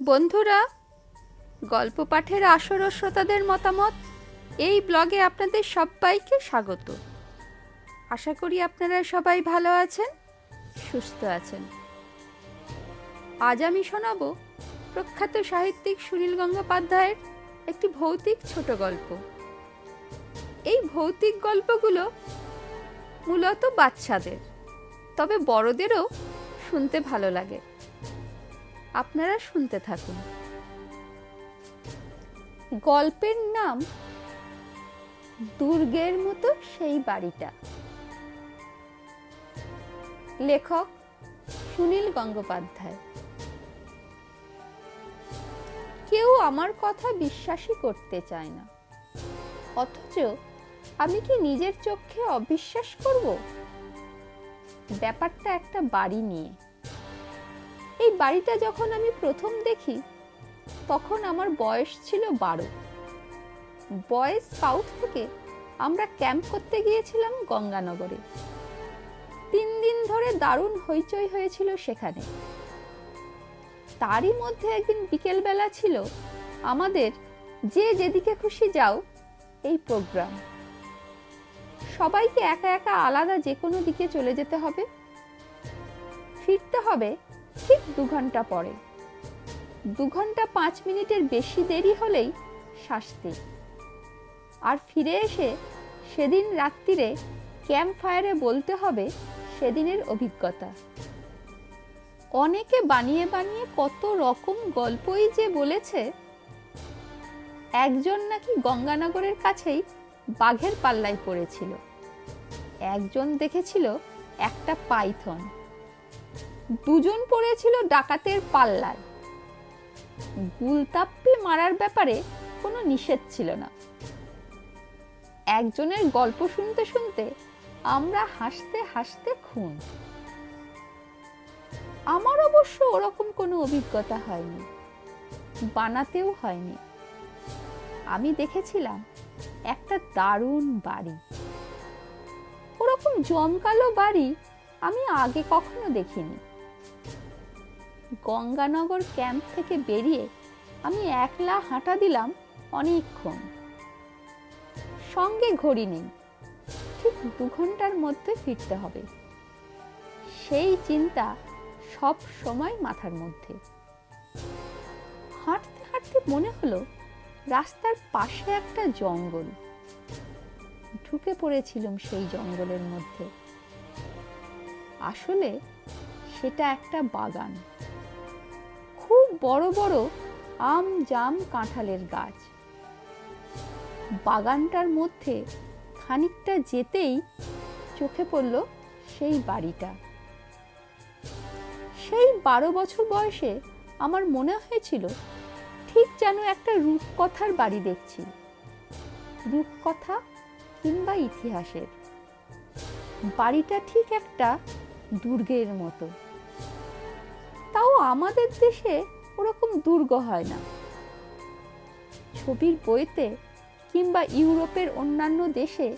বন্ধুরা গল্প পাঠের আসর ও শ্রোতাদের মতামত এই ব্লগে আপনাদের সবাইকে স্বাগত। আশা করি আপনারা সবাই ভালো আছেন, সুস্থ আছেন। আজ আমি শোনাব প্রখ্যাত সাহিত্যিক সুনীল গঙ্গোপাধ্যায়ের একটি ভৌতিক ছোট গল্প। এই ভৌতিক গল্পগুলো মূলত বাচ্চাদের, তবে বড়দেরও শুনতে ভালো লাগে। আপনারা শুনতে থাকুন। গল্পের নাম দুর্গের মতো সেই বাড়িটা। লেখক সুনীল গঙ্গোপাধ্যায়। কেউ আমার কথা বিশ্বাসই করতে চায় না। অথচ আমি কি নিজের চোখে অবিশ্বাস করব? ব্যাপারটা একটা বাড়ি নিয়ে। এই বাড়িটা যখন আমি প্রথম দেখি, তখন আমার বয়স ছিল বারো। বয়েজ স্কাউট থেকে আমরা ক্যাম্প করতে গিয়েছিলাম গঙ্গানগরে। তিন দিন ধরে দারুণ হইচই হয়েছিল সেখানে। তারই মধ্যে একদিন বিকেলবেলা ছিল আমাদের যে যেদিকে খুশি যাও এই প্রোগ্রাম। সবাইকে একা একা আলাদা যে কোনো দিকে চলে যেতে হবে। ফিরতে হবে ঠিক দু ঘণ্টা পরে। দু ঘণ্টা পাঁচ মিনিটের বেশি দেরি হলেই শাস্তি। আর ফিরে এসে সেদিন রাত্রিরে ক্যাম্প ফায়ারে বলতে হবে সেদিনের অভিজ্ঞতা। অনেকে বানিয়ে বানিয়ে কত রকম গল্পই যে বলেছে, একজন নাকি গঙ্গানগরের কাছেই বাঘের পাল্লায় পড়েছিল। একজন দেখেছিল একটা পাইথন। দুজন পড়েছিল ডাকাতের পাল্লায়। গুলতাপ্পি মারার ব্যাপারে কোনো নিষেধ ছিল না। একজনের গল্প শুনতে শুনতে আমরা হাসতে হাসতে খুন। আমার অবশ্য ওরকম কোনো অভিজ্ঞতা হয়নি। বানাতেও হয়নি। আমি দেখেছিলাম একটা দারুণ বাড়ি। ওরকম জমকালো বাড়ি আমি আগে কখনো দেখিনি। গঙ্গানগর ক্যাম্প থেকে বেরিয়ে আমি একলা হাঁটা দিলাম অনেকক্ষণ। সঙ্গে ঘড়ি নেই। ঠিক দু ঘণ্টার মধ্যে ফিরতে হবে। সেই চিন্তা সব সময় মাথার মধ্যে। হাঁটতে হাঁটতে মনে হলো রাস্তার পাশে একটা জঙ্গল। ঢুকে পড়েছিলাম সেই জঙ্গলের মধ্যে। আসলে সেটা একটা বাগান। খুব বড় বড় আম জাম কাঁঠালের গাছ। বাগানটার মধ্যে খানিকটা যেতেই চোখে পড়ল সেই বাড়িটা। সেই বারো বছর বয়সে আমার মনে হয়েছিল, ঠিক যেন একটা রূপকথার বাড়ি দেখছি। রূপকথা কিংবা ইতিহাসের। বাড়িটা ঠিক একটা দুর্গের মতো। তাও আমাদের দেশে ওরকম দুর্গ হয় না। ছবির বইতে কিংবা ইউরোপের অন্যান্য দেশে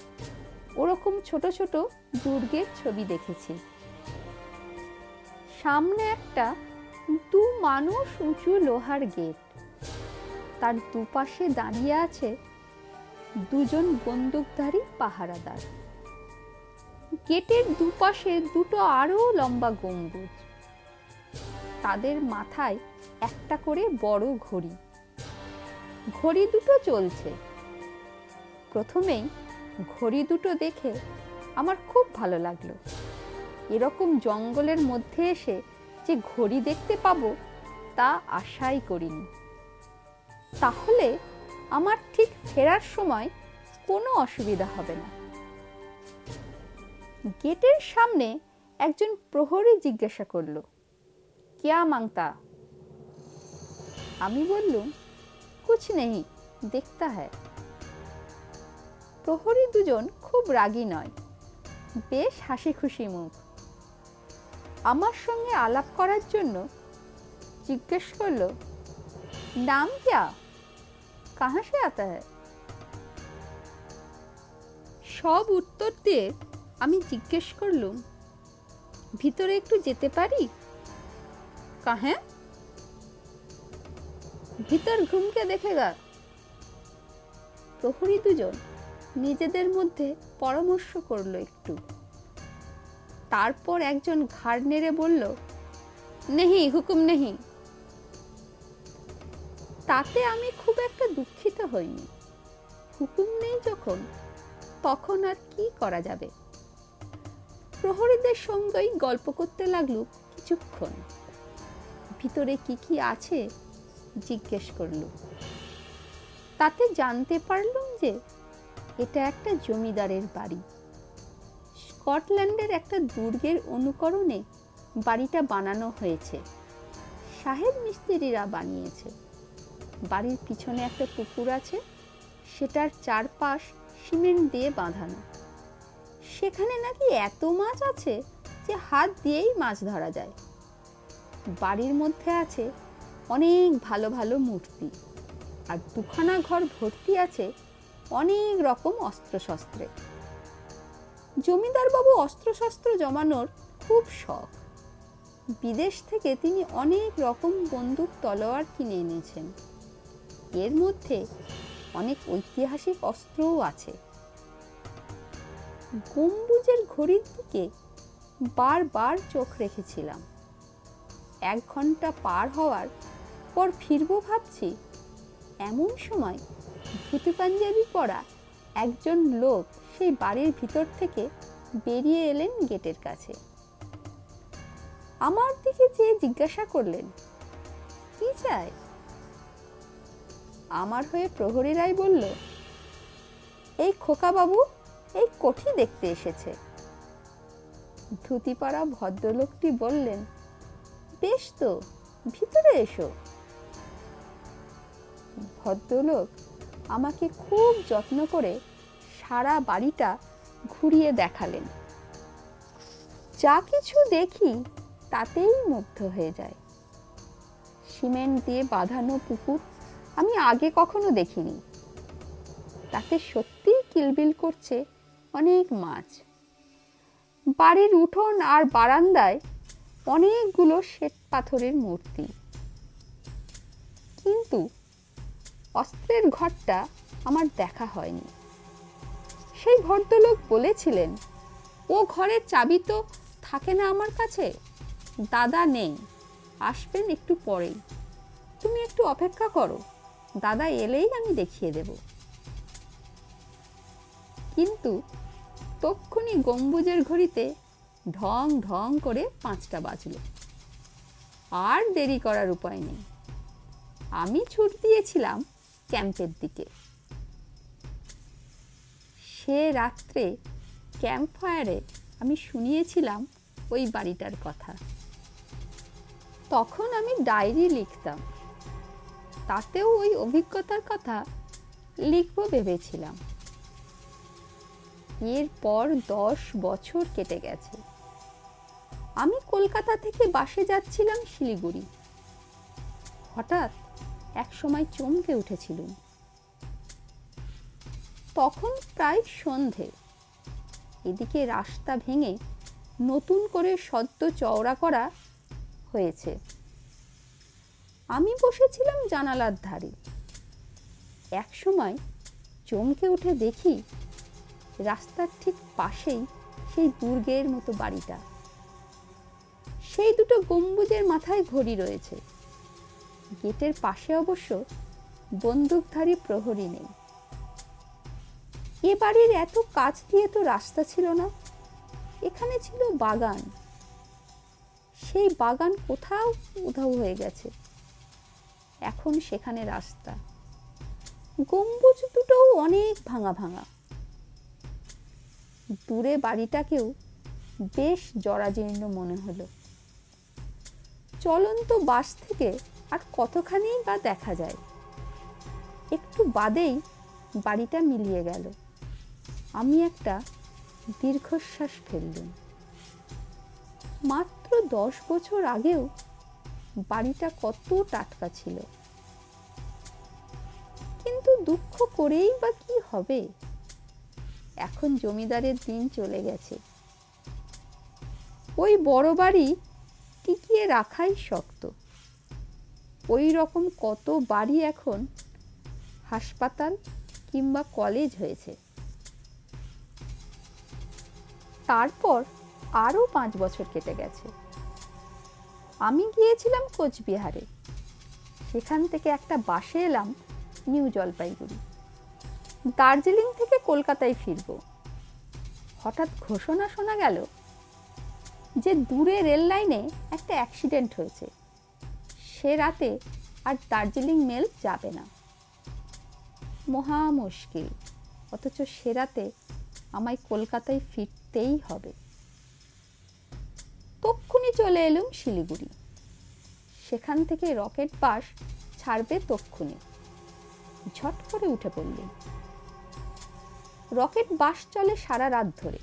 ওরকম ছোট ছোট দুর্গের ছবি দেখেছি। সামনে একটা দু মানুষ উঁচু লোহার গেট। তার দুপাশে দাঁড়িয়ে আছে দুজন বন্দুকধারী পাহারাদার। গেটের দুপাশে দুটো আরও লম্বা গম্বুজ। তাদের মাথায় একটা করে বড় ঘড়ি। ঘড়ি দুটো চলছে। প্রথমেই ঘড়ি দুটো দেখে আমার খুব ভালো লাগল। এরকম জঙ্গলের মধ্যে এসে যে ঘড়ি দেখতে পাবো তা আশাই করিনি। তাহলে আমার ঠিক ফেরার সময় কোনো অসুবিধা হবে না। গেটের সামনে একজন প্রহরী জিজ্ঞাসা করল কেয়া মাংতা আমি বললুম কুছ নেই দেখতা হ্যায় প্রহরী দুজন খুব রাগী নয় বেশ হাসি খুশি মুখ আমার সঙ্গে আলাপ করার জন্য জিজ্ঞেস করলো নাম क्या कहाँ से आता है সব উত্তর দিয়ে আমি জিজ্ঞেস করলুম ভিতরে একটু যেতে পারি কাহে ভিতর ঘুমকে দেখেগা প্রহরী দুজন নিজেদের মধ্যে পরামর্শ করল একটু। তারপর একজন ঘাড় নেড়ে বলল, নেহি, হুকুম নেহি। তাতে আমি খুব একটা দুঃখিত হইনি। হুকুম নেই যখন, তখন আর কি করা যাবে? প্রহরীদের সঙ্গেই গল্প করতে লাগল কিছুক্ষণ। ভিতরে কি কি আছে? জিজ্ঞেস করল। তাতে জানতে পারলুম যে এটা একটা জমিদারের বাড়ি। স্কটল্যান্ডের একটা দুর্গের অনুকরণে বাড়িটা বানানো হয়েছে। সাহেব মিস্ত্রিরা বানিয়েছে। বাড়ির পিছনে একটা পুকুর আছে। সেটার চারপাশ সিমেন্ট দিয়ে বাঁধানো। সেখানে নাকি এত মাছ আছে যে হাত দিয়েই মাছ ধরা যায়। বাড়ির মধ্যে আছে অনেক ভালো ভালো মূর্তি। আর দুখানা ঘর ভর্তি আছে অনেক রকম অস্ত্রশস্ত্রে। জমিদারবাবু অস্ত্রশস্ত্র জমানোর খুব শখ। বিদেশ থেকে তিনি অনেক রকম বন্দুক, তলোয়ার কিনে এনেছেন। এর মধ্যে অনেক ঐতিহাসিক অস্ত্রও আছে। গম্বুজের ঘড়ির দিকে বারবার চোখ রেখেছিলাম। এক ঘণ্টা পার হওয়ার পর ফিরবো ভাবছি। এমন সময় ধুতি পাঞ্জাবি পরা একজন লোক সেই বাড়ির ভিতর থেকে বেরিয়ে এলেন গেটের কাছে। আমার দিকে চেয়ে জিজ্ঞাসা করলেন, কি চাই? আমার হয়ে প্রহরী রায় বলল, এই খোকা বাবু এই কঠি দেখতে এসেছে। ধুতিপাড়া ভদ্রলোকটি বললেন বেশ তো, ভিতরে এসো। ভদ্রলোক আমাকে খুব যত্ন করে সারা বাড়িটা ঘুরিয়ে দেখালেন। যা কিছু দেখি তাতেই মুগ্ধ হয়ে যায়। সিমেন্ট দিয়ে বাঁধানো পুকুর আমি আগে কখনো দেখিনি। তাতে সত্যিই কিলবিল করছে অনেক মাছ। বাড়ির উঠোন আর বারান্দায় অনেকগুলো শ্বেত পাথরের মূর্তি। কিন্তু অস্ত্রের ঘরটা আমার দেখা হয়নি। সেই ভদ্রলোক বলেছিলেন, ও ঘরের চাবি তো থাকে না আমার কাছে। দাদা নেই, আসবেন একটু পরেই। তুমি একটু অপেক্ষা করো, দাদা এলেই আমি দেখিয়ে দেব। কিন্তু তক্ষুনি গম্বুজের ঘড়িতে ঢং ঢং করে পাঁচটা বাজল। আর দেরি করার উপায় নেই। আমি ছুট দিয়েছিলাম ক্যাম্পের দিকে। সে রাত্রে ক্যাম্প ফায়ারে আমি শুনিয়েছিলাম ওই বাড়িটার কথা। তখন আমি ডায়েরি লিখতাম। তাতেও ওই অভিজ্ঞতার কথা লিখব ভেবেছিলাম। এরপর দশ বছর কেটে গেছে। আমি কলকাতা থেকে বাসে যাচ্ছিলাম শিলিগুড়ি। হঠাৎ এক সময় চমকে উঠেছিলুম। তখন প্রায় সন্ধে। এদিকে রাস্তা ভেঙে নতুন করে সদ্য চওড়া করা হয়েছে। আমি বসেছিলাম জানালার ধারে। এক সময় চমকে উঠে দেখি রাস্তার ঠিক পাশেই সেই দুর্গের মতো বাড়িটা। সেই দুটো গম্বুজের মাথায় ঘড়ি রয়েছে। গেটের পাশে অবশ্য বন্দুকধারী প্রহরী নেই। এ বাড়ির এত কাছ দিয়ে তো রাস্তা ছিল না। এখানে ছিল বাগান। সেই বাগান কোথাও উধাও হয়ে গেছে। এখন সেখানে রাস্তা। গম্বুজ দুটোও অনেক ভাঙা ভাঙা। দূরে বাড়িটাকেও বেশ জরাজীর্ণ মনে হলো। চলন্ত বাস থেকে আর কতখানি বা দেখা যায়? একটু বাদেই বাড়িটা মিলিয়ে গেল। আমি একটা দীর্ঘশ্বাস ফেললুম। মাত্র দশ বছর আগেও বাড়িটা কত টাটকা ছিল। কিন্তু দুঃখ করেই বা কি হবে? এখন জমিদারের দিন চলে গেছে। ওই বড় বাড়ি টিকিয়ে রাখাই শক্ত। ওই রকম কত বাড়ি এখন হাসপাতাল কিংবা কলেজ হয়েছে। তারপর আরও পাঁচ বছর কেটে গেছে। আমি গিয়েছিলাম কোচবিহারে। সেখান থেকে একটা বাসে এলাম নিউ জলপাইগুড়ি। দার্জিলিং থেকে কলকাতায় ফিরব। হঠাৎ ঘোষণা শোনা গেল যে দূরে রেল লাইনে একটা অ্যাক্সিডেন্ট হয়েছে। সে রাতে আর দার্জিলিং মেল যাবে না। মহা মুশকিল, অথচ সে রাতে আমায় কলকাতায় ফিরতেই হবে। তক্ষুনি চলে এলুম শিলিগুড়ি। সেখান থেকে রকেট বাস ছাড়বে তক্ষুনি। ঝট করে উঠে পড়লুম। রকেট বাস চলে সারা রাত ধরে।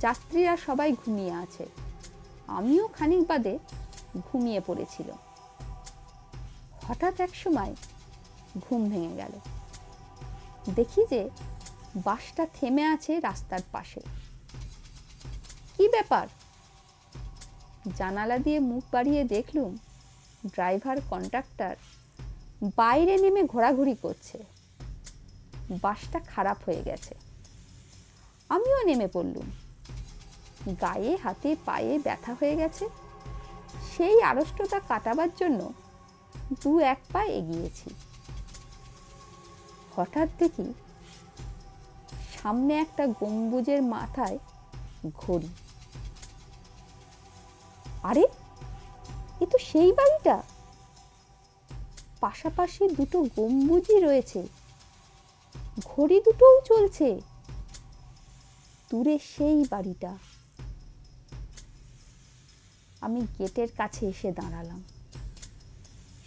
যাত্রীরা সবাই ঘুমিয়ে আছে। আমিও খানিক বাদে ঘুমিয়ে পড়েছিল হঠাৎ এক সময় ঘুম ভেঙে গেল। দেখি যে বাসটা থেমে আছে রাস্তার পাশে। কি ব্যাপার? জানালা দিয়ে মুখ বাড়িয়ে দেখলুম ড্রাইভার কন্ডাক্টর বাইরে নেমে ঘোরাঘুরি করছে। বাসটা খারাপ হয়ে গেছে। আমিও নেমে পড়লুম। গায়ে, হাতে, পায়ে ব্যথা হয়ে গেছে। সেই আড়ষ্টতা কাটাবার জন্য দু এক পা এগিয়েছি। হঠাৎ দেখি সামনে একটা গম্বুজের মাথায় ঘড়ি। আরে, এ তো সেই বাড়িটা! পাশাপাশি দুটো গম্বুজই রয়েছে। ঘড়ি দুটোও চলছে। দূরে সেই বাড়িটা। আমি গেটের কাছে এসে দাঁড়ালাম।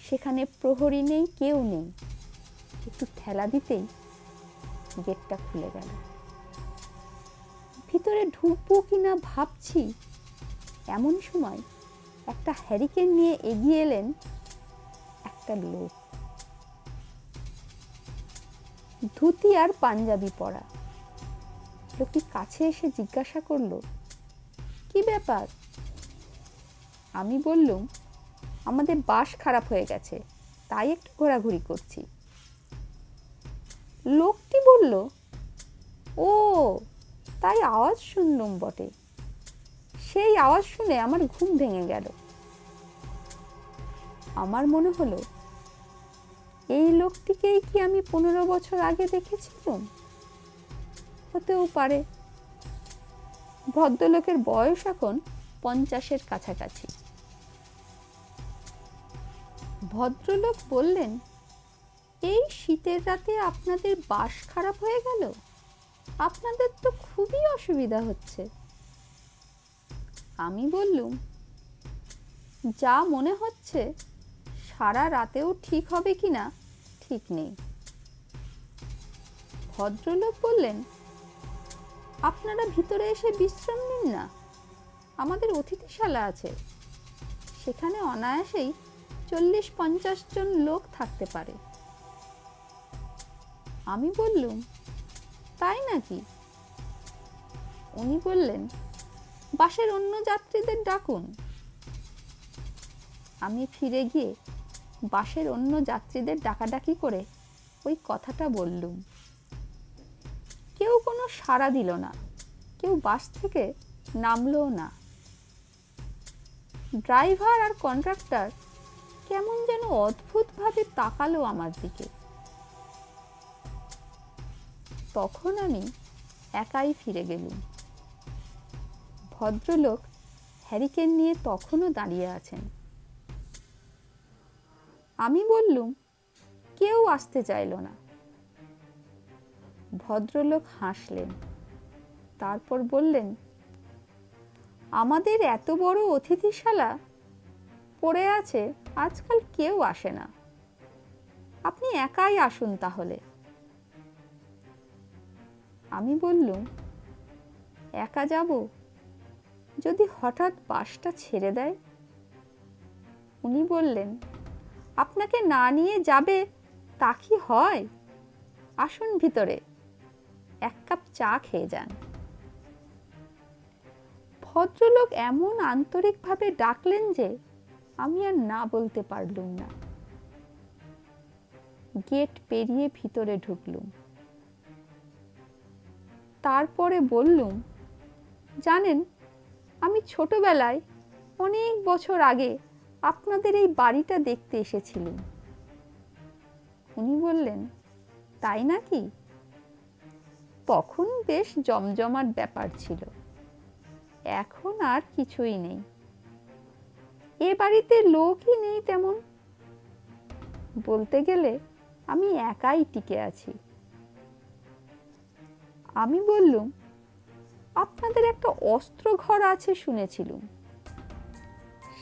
সেখানে প্রহরী নেই, কেউ নেই। একটু ঠেলা দিতেই গেটটা খুলে গেল। ভিতরে ঢুকবো কিনা ভাবছি। এমন সময় একটা হ্যারিকেন নিয়ে এগিয়ে এলেন একটা লোক। ধুতি আর পাঞ্জাবি পরা। লোকটি কাছে এসে জিজ্ঞাসা করল, কি ব্যাপার? আমি বললুম, আমাদের বাস খারাপ হয়ে গেছে, তাই একটু ঘোরাঘুরি করছি। লোকটি বলল, ও, তাই আওয়াজ শুনলুম বটে। সেই আওয়াজ শুনে আমার ঘুম ভেঙে গেল। আমার মনে হলো এই লোকটিকেই কি আমি পনেরো বছর আগে দেখেছিলাম? হতেও পারে। ভদ্রলোকের বয়স এখন পঞ্চাশের কাছাকাছি। ভদ্রলোক বললেন, এই শীতের রাতে আপনাদের বাস খারাপ হয়ে গেল? আপনাদের তো খুবই অসুবিধা হচ্ছে। আমি বললুম, যা মনে হচ্ছে, সারা রাতেও ঠিক হবে কি না ঠিক নেই। ভদ্রলোক বললেন, আপনারা ভিতরে এসে বিশ্রাম নিন না। আমাদের অতিথিশালা আছে। সেখানে অনায়াসেই চল্লিশ পঞ্চাশ জন লোক থাকতে পারে। আমি বললুম, তাই নাকি? উনি বললেন, বাসের অন্য যাত্রীদের ডাকুন। আমি ফিরে গিয়ে বাসের অন্য যাত্রীদের ডাকাডাকি করে ওই কথাটা বললুম। কেউ কোনো সাড়া দিল না, কেউ বাস থেকে নামলও না। ড্রাইভার আর কন্ট্রাক্টর কেমন যেন অদ্ভুতভাবে তাকালো আমার দিকে। তখন আমি একাই ফিরে গেলুম। ভদ্রলোক হ্যারিকেন নিয়ে তখনও দাঁড়িয়ে আছেন। আমি বললুম, কেউ আসতে চাইল না। ভদ্রলোক হাসলেন, তারপর বললেন, আমাদের এত বড় অতিথিশালা পড়ে আছে, আজকাল কেউ আসে না। আপনি একাই আসুন তাহলে। আমি বললুম, একা যাব? যদি হঠাৎ বাসটা ছেড়ে দেয়? উনি বললেন আপনাকে না নিয়ে যাবে তা কি হয়? আসুন ভিতরে। এক কাপ চা খেয়ে যান। ভদ্রলোক এমন আন্তরিকভাবে ডাকলেন যে আমি আর না বলতে পারলুম না। গেট পেরিয়ে ভিতরে ঢুকলুম। তারপরে বললুম, জানেন, আমি ছোটবেলায় অনেক বছর আগে আপনাদের এই বাড়িটা দেখতে এসেছিলেন। উনি বললেন, তাই নাকি? তখন বেশ জমজমাট ব্যাপার ছিল। এখন আর কিছুই নেই। এ বাড়িতে লোকই নেই তেমন? বলতে গেলে, আমি একাই টিকে আছি। আমি বললুম, আপনাদের একটা অস্ত্র ঘর আছে শুনেছিলুম।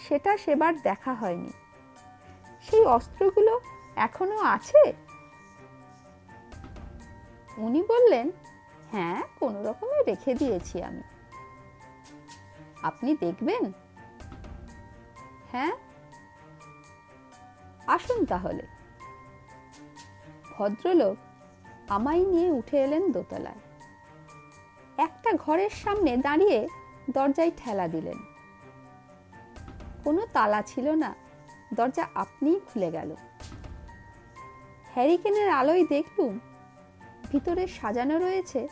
সেটা সেবার দেখা হয়নি। সেই অস্ত্রগুলো এখনও আছে? উনি বললেন হ্যাঁ কোনো রকমে রেখে দিয়েছি আমি। আপনি দেখবেন? হ্যাঁ। আসুন তাহলে। ভদ্রলোক আমায় নিয়ে উঠে এলেন দোতলায়। একটা ঘরের সামনে দাঁড়িয়ে দরজায় ঠেলা দিলেন। কোনো তালা ছিল না। দরজা আপনিই খুলে গেল। হ্যারিকেনের আলোয় দেখলুম, ভিতরে সাজানো রয়েছে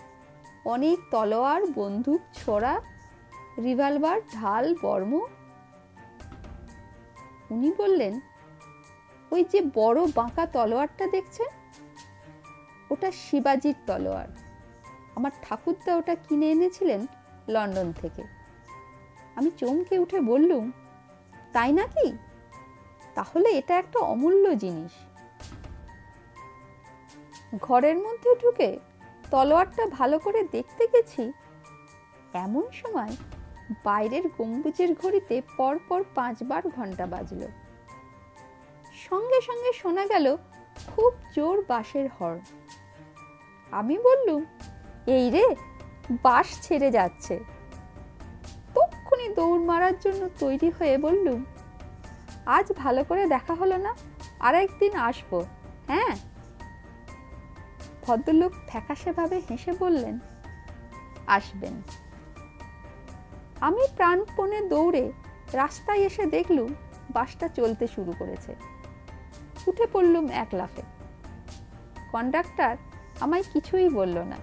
অনেক তলোয়ার, বন্দুক, ছোড়া, রিভলভার, ঢাল, বর্ম। উনি বললেন, ওই যে বড় বাঁকা তলোয়ারটা দেখছেন? ওটা শিবাজির তলোয়ার। আমার ঠাকুরদা ওটা কিনে এনেছিলেন লন্ডন থেকে। আমি চমকে উঠে বললুম তাই নাকি? তাহলে এটা একটা অমূল্য জিনিস। ঘরের মধ্যে ঢুকে তলোয়ারটা ভালো করে দেখতে গেছি, এমন সময় বাইরের গম্বুজের ঘড়িতে পরপর পাঁচবার ঘণ্টা বাজলো। সঙ্গে সঙ্গে শোনা গেল খুব জোর বাঁশের হর্ন। আমি বললুম, এই রে, বাঁশ ছেড়ে যাচ্ছে। তক্ষুনি দৌড় মারার জন্য তৈরি হয়ে বললুম আজ ভালো করে দেখা হলো না আর একদিন আসব হ্যাঁ? ভদ্রলোক ফ্যাকাশেভাবে হেসে বললেন, আসবেন। আমি প্রাণপণে দৌড়ে রাস্তায় এসে দেখলুম বাসটা চলতে শুরু করেছে। উঠে পড়লুম এক লাফে কন্ডাক্টর আমায় কিছুই বলল না।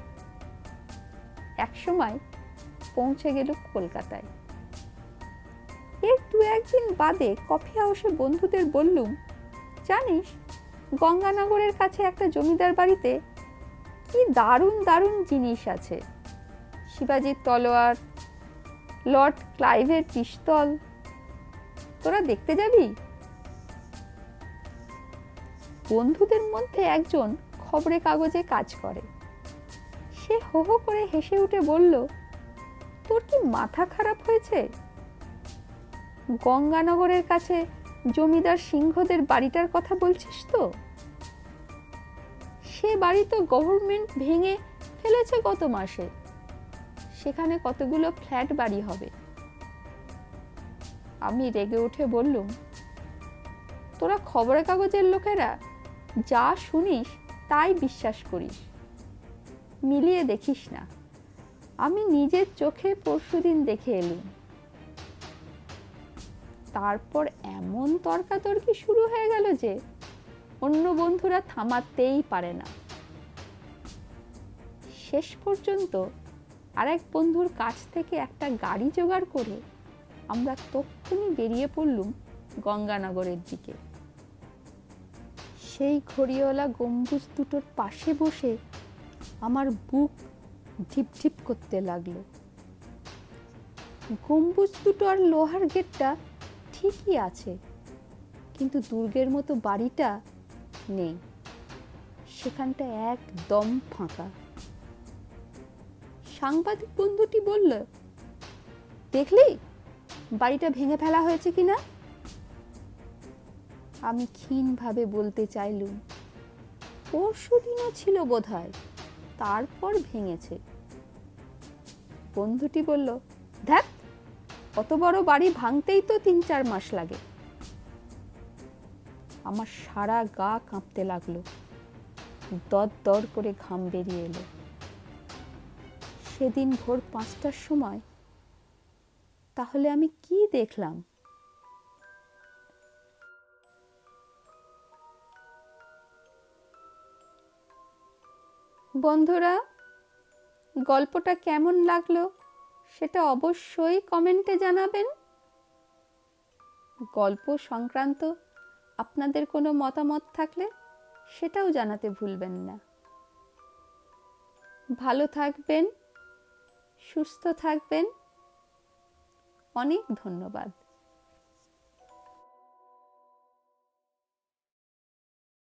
একসময় পৌঁছে গেল কলকাতায়। এর দু একদিন বাদে কফি হাউসে বন্ধুদের বললুম, জানিস, গঙ্গানগরের কাছে একটা জমিদার বাড়িতে কি দারুণ দারুণ জিনিস আছে। শিবাজির তলোয়ার, লর্ড ক্লাইভের পিস্তল। তোরা দেখতে যাবি? বন্ধুদের মধ্যে একজন খবরে কাগজে কাজ করে। সে হো হো করে হেসে উঠে বলল তোর কি মাথা খারাপ হয়েছে? গঙ্গানগরের কাছে জমিদার সিংহদের বাড়িটার কথা বলছিস তো? সে বাড়ি তো গভর্নমেন্ট ভেঙে ফেলেছে গত মাসে। সেখানে কতগুলো ফ্ল্যাট বাড়ি হবে। আমি রেগে উঠে বললুম, তোরা খবরের কাগজের লোকেরা, যা শুনিস তাই বিশ্বাস করিস। মিলিয়ে দেখিস না। আমি নিজের চোখে পরশুদিন দেখে এলুম। তারপর এমন তর্কাতর্কি শুরু হয়ে গেল যে অন্য বন্ধুরা থামাতেই পারে না। শেষ পর্যন্ত আরেক বন্ধুর কাছ থেকে একটা গাড়ি জোগাড় করে আমরা তক্ষুনি বেরিয়ে পড়লুম গঙ্গানগরের দিকে। সেই ঘড়িওয়ালা গম্বুজ দুটোর পাশে বসে আমার বুক ঢিপ করতে লাগল। গম্বুজ দুটো আর লোহার গেটটা ঠিকই আছে, কিন্তু দুর্গের মতো বাড়িটা নেই। সেখানটা একদম ফাঁকা। সাংবাদিক বন্ধুটি বলল, দেখলি? বাড়িটা ভেঙে ফেলা হয়েছে কিনা? আমি ক্ষীণভাবে বলতে চাইলুম পরশু দিনও ছিল বোধ পর ভেঙেছে। বন্ধুটি বলল ধ্যাত অত বড় বাড়ি ভাঙতেই তো তিন চার মাস লাগে। আমার সারা গা কাঁপতে লাগল। দর দর করে ঘাম বেরিয়ে এলো। সেদিন ভোর পাঁচটার সময়, তাহলে আমি কি দেখলাম? বন্ধুরা গল্পটা কেমন লাগল সেটা অবশ্যই কমেন্টে জানাবেন। গল্প সংক্রান্ত আপনাদের কোনো মতামত থাকলে সেটাও জানাতে ভুলবেন না। ভালো থাকবেন, সুস্থ থাকবেন। অনেক ধন্যবাদ।